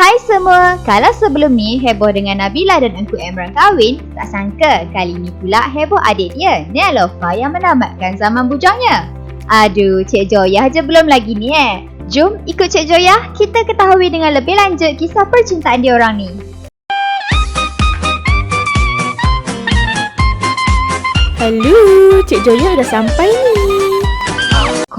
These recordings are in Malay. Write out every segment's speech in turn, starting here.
Hai semua, kalau sebelum ni heboh dengan Nabila dan Engku Emran kahwin, tak sangka kali ni pula heboh adik dia, Nelofa yang menamatkan zaman bujangnya. Aduh, Cik Joyah je belum lagi ni eh. Jom ikut Cik Joyah, kita ketahui dengan lebih lanjut kisah percintaan dia orang ni. Halo, Cik Joyah dah sampai ni.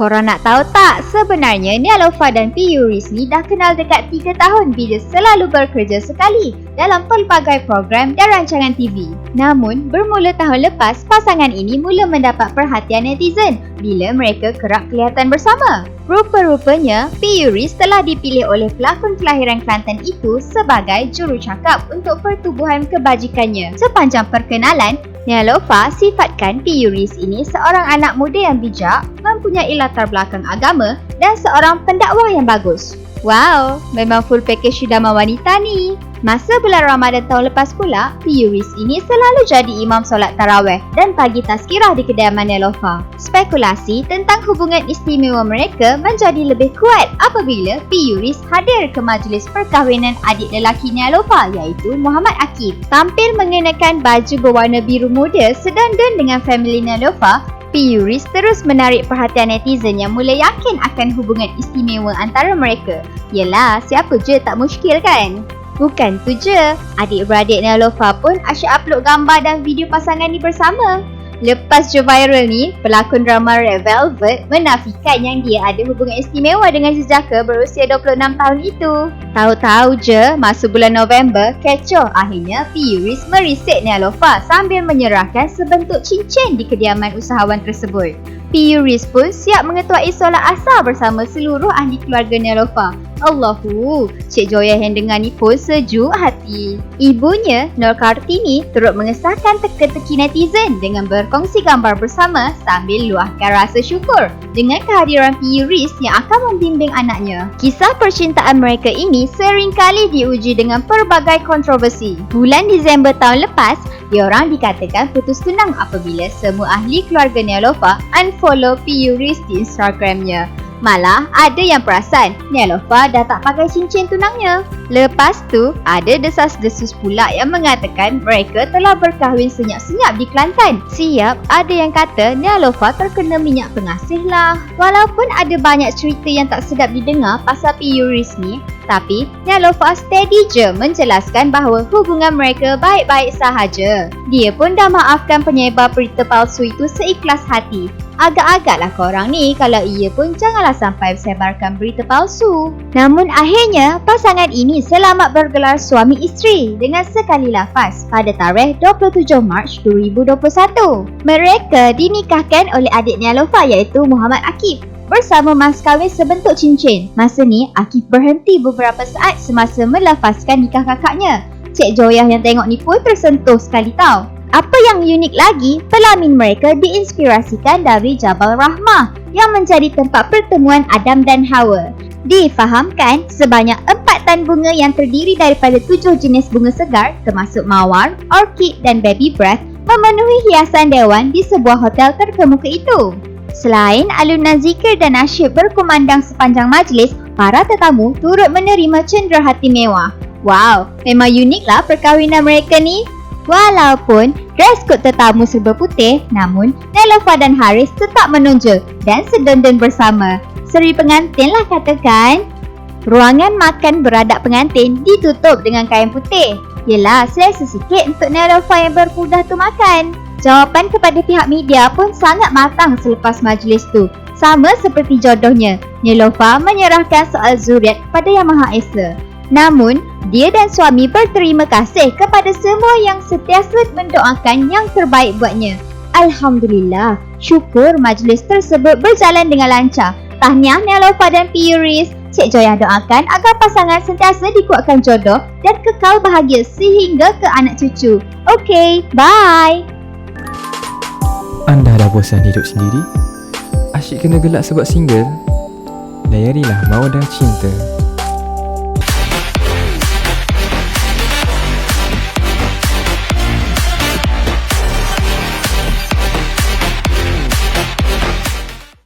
Korang nak tahu tak, sebenarnya Nelofa dan P. Yuris ni dah kenal dekat 3 tahun bila selalu bekerja sekali dalam pelbagai program dan rancangan TV. Namun, bermula tahun lepas, pasangan ini mula mendapat perhatian netizen bila mereka kerap kelihatan bersama. Rupa-rupanya, P. Yuris telah dipilih oleh pelakon kelahiran Kelantan itu sebagai jurucakap untuk pertubuhan kebajikannya. Sepanjang perkenalan, Nelofa sifatkan P. Yuris ini seorang anak muda yang bijak, mempunyai latar belakang agama dan seorang pendakwah yang bagus. Wow, memang full package idaman wanita ni. Masa bulan Ramadan tahun lepas pula, P. Yuris ini selalu jadi imam solat taraweh dan pagi tazkirah di kediaman Nelofa. Spekulasi tentang hubungan istimewa mereka menjadi lebih kuat apabila P. Yuris hadir ke majlis perkahwinan adik lelaki Nelofa iaitu Muhammad Akif. Tampil mengenakan baju berwarna biru muda sedandan dengan family Nelofa, Yuris terus menarik perhatian netizen yang mula yakin akan hubungan istimewa antara mereka. Yelah, siapa je tak muskil kan? Bukan tu je, adik-beradik Nelofa pun asyik upload gambar dan video pasangan ni bersama. Lepas je viral ni, pelakon drama Red Velvet menafikan yang dia ada hubungan istimewa dengan jejaka berusia 26 tahun itu. Tahu-tahu je, masa bulan November, kecoh akhirnya. Yuris merisik Nelofa sambil menyerahkan sebentuk cincin di kediaman usahawan tersebut. Yuris pun siap mengetuai solat asar bersama seluruh ahli keluarga Nelofa. Allahu, Cik Joya yang dengar ni pun sejuk hati. Ibunya, Nur Kartini, turut mengesahkan teka-teki netizen dengan berkongsi gambar bersama sambil luahkan rasa syukur dengan kehadiran P. Yuris yang akan membimbing anaknya. Kisah percintaan mereka ini sering kali diuji dengan pelbagai kontroversi. Bulan Disember tahun lepas, diorang dikatakan putus tunang apabila semua ahli keluarga Nelofa unfollow P. Yuris di Instagramnya. Malah ada yang perasan Nelofa dah tak pakai cincin tunangnya. Lepas tu ada desas-desus pula yang mengatakan mereka telah berkahwin senyap-senyap di Kelantan. Siap ada yang kata Nelofa terkena minyak pengasih lah. Walaupun ada banyak cerita yang tak sedap didengar pasal P. Yuris ni, tapi Nelofa steady je menjelaskan bahawa hubungan mereka baik-baik sahaja. Dia pun dah maafkan penyebar berita palsu itu seikhlas hati. Agak-agaklah korang ni kalau ia pun janganlah sampai sebarkan berita palsu. Namun akhirnya pasangan ini selamat bergelar suami isteri dengan sekali lafaz pada tarikh 27 Mac 2021. Mereka dinikahkan oleh adik Nelofa iaitu Muhammad Akif bersama mas kahwin sebentuk cincin. Masa ni Akif berhenti beberapa saat semasa melafazkan nikah kakaknya. Cik Joyah yang tengok ni pun tersentuh sekali tau. Apa yang unik lagi, pelamin mereka diinspirasikan dari Jabal Rahmah yang menjadi tempat pertemuan Adam dan Hawa. Difahamkan, sebanyak empat tan bunga yang terdiri daripada tujuh jenis bunga segar termasuk mawar, orkid dan baby breath memenuhi hiasan dewan di sebuah hotel terkemuka itu. Selain alunan zikir dan nasyid berkumandang sepanjang majlis, para tetamu turut menerima cenderahati mewah. Wow, memang uniklah perkahwinan mereka ni. Walaupun dress code tetamu serba putih, namun Nelofa dan Haris tetap menonjol dan sedondon bersama. Seri pengantin lah katakan. Ruangan makan beradab pengantin ditutup dengan kain putih. Yelah, selesa sikit untuk Nelofa yang berkudah tu makan. Jawapan kepada pihak media pun sangat matang selepas majlis tu. Sama seperti jodohnya, Nelofa menyerahkan soal zuriat kepada Yang Maha Esa. Namun, dia dan suami berterima kasih kepada semua yang sentiasa mendoakan yang terbaik buatnya. Alhamdulillah, syukur majlis tersebut berjalan dengan lancar. Tahniah Nelofa dan P. Yuris. Cik Joyah doakan agar pasangan sentiasa dikuatkan jodoh dan kekal bahagia sehingga ke anak cucu. Okay, bye! Anda dah bosan hidup sendiri? Asyik kena gelak sebab single? Layarilah Mawadah Cinta